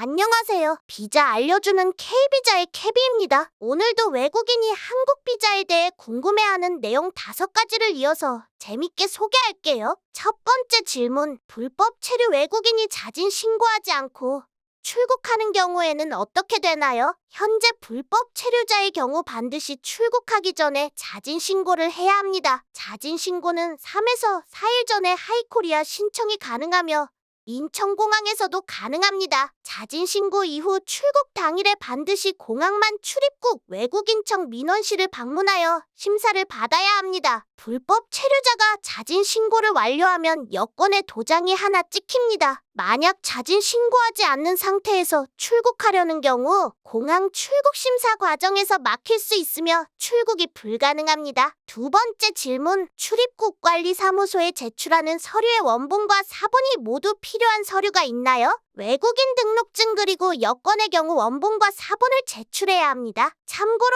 안녕하세요. 비자 알려주는 K비자의 캐비입니다. 오늘도 외국인이 한국 비자에 대해 궁금해하는 내용 다섯 가지를 이어서 재밌게 소개할게요. 첫 번째 질문. 불법 체류 외국인이 자진 신고하지 않고 출국하는 경우에는 어떻게 되나요? 현재 불법 체류자의 경우 반드시 출국하기 전에 자진 신고를 해야 합니다. 자진 신고는 3에서 4일 전에 하이코리아 신청이 가능하며 인천공항에서도 가능합니다. 자진 신고 이후 출국 당일에 반드시 공항만 출입국 외국인청 민원실을 방문하여 심사를 받아야 합니다. 불법 체류자가 자진 신고를 완료하면 여권에 도장이 하나 찍힙니다. 만약 자진 신고하지 않는 상태에서 출국하려는 경우 공항 출국 심사 과정에서 막힐 수 있으며 출국이 불가능합니다. 두 번째 질문. 출입국 관리 사무소에 제출하는 서류의 원본과 사본이 모두 필요한 서류가 있나요? 외국인 등록증 그리고 여권의 경우 원본과 사본을 제출해야 합니다. 참고로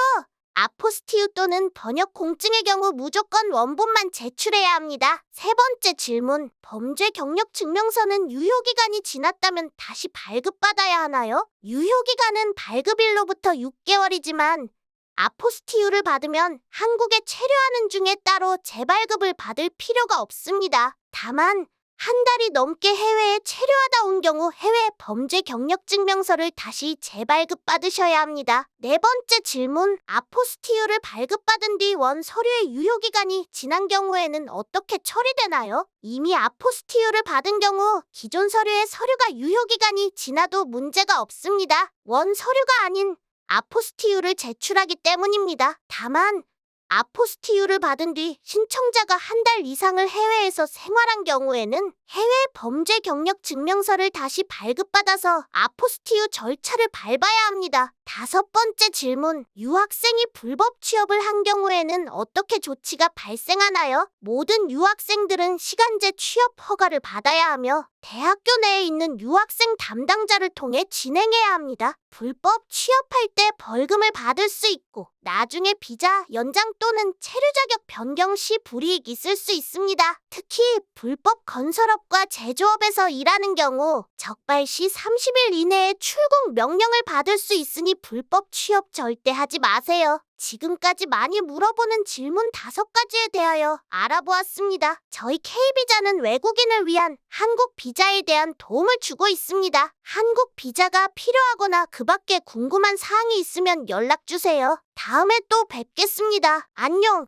아포스티유 또는 번역 공증의 경우 무조건 원본만 제출해야 합니다. 세 번째 질문. 범죄 경력 증명서는 유효기간이 지났다면 다시 발급받아야 하나요? 유효기간은 발급일로부터 6개월이지만 아포스티유를 받으면 한국에 체류하는 중에 따로 재발급을 받을 필요가 없습니다. 다만 한 달이 넘게 해외에 체류하다 온 경우 해외 범죄 경력 증명서를 다시 재발급 받으셔야 합니다. 네 번째 질문. 아포스티유를 발급받은 뒤 원 서류의 유효 기간이 지난 경우에는 어떻게 처리되나요? 이미 아포스티유를 받은 경우 기존 서류의 서류가 유효 기간이 지나도 문제가 없습니다. 원 서류가 아닌 아포스티유를 제출하기 때문입니다. 다만 아포스티유를 받은 뒤 신청자가 한 달 이상을 해외에서 생활한 경우에는 해외 범죄 경력 증명서를 다시 발급받아서 아포스티유 절차를 밟아야 합니다. 다섯 번째 질문. 유학생이 불법 취업을 한 경우에는 어떻게 조치가 발생하나요? 모든 유학생들은 시간제 취업 허가를 받아야 하며 대학교 내에 있는 유학생 담당자를 통해 진행해야 합니다. 불법 취업할 때 벌금을 받을 수 있고 나중에 비자 연장 또는 체류 자격 변경 시 불이익 있을 수 있습니다. 특히 불법 건설업과 제조업에서 일하는 경우 적발 시 30일 이내에 출국 명령을 받을 수 있으 니 불법 취업 절대 하지 마세요. 지금까지 많이 물어보는 질문 다섯 가지에 대하여 알아보았습니다. 저희 K비자는 외국인을 위한 한국 비자에 대한 도움을 주고 있습니다. 한국 비자가 필요하거나 그 밖에 궁금한 사항이 있으면 연락 주세요. 다음에 또 뵙겠습니다. 안녕!